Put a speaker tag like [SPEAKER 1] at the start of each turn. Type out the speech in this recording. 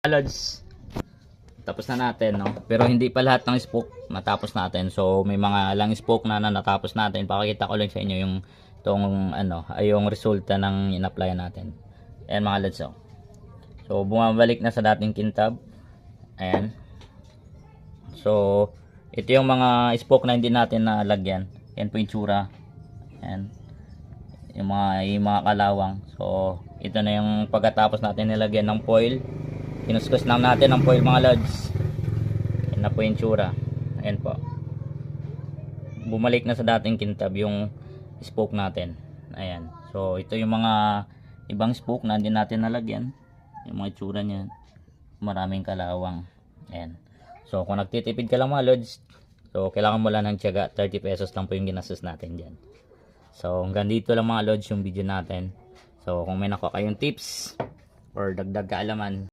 [SPEAKER 1] Lods, tapos na natin, no? Pero hindi pa lahat ng spoke matapos natin. So, may mga lang spoke na, na natapos natin. Pakikita ko lang sa inyo yung tong ano, yung resulta ng in-apply natin. Ayan mga lods, oh. So, bumabalik na sa dating kintab. Ayan. So, ito yung mga spoke na hindi natin nalagyan. Ayan po yung tsura. Ayan. Yung mga, yung mga kalawang. So, ito na yung pagkatapos natin nilagyan ng foil. Kinuskus lang natin ng foil mga lods. Ayan na po yung tsura. Ayan po. Bumalik na sa dating kintab yung spoke natin. Ayan. So, ito yung mga ibang spoke na hindi natin nalagyan. Yung mga tsura niyan. Maraming kalawang. Ayan. So, kung nagtitipid ka lang mga lods, so, kailangan mo lang ng tiyaga. 30 pesos lang po yung ginastos natin dyan. So, hanggang dito lang mga lods yung video natin. So, kung may nakuha kayong tips or dagdag kaalaman,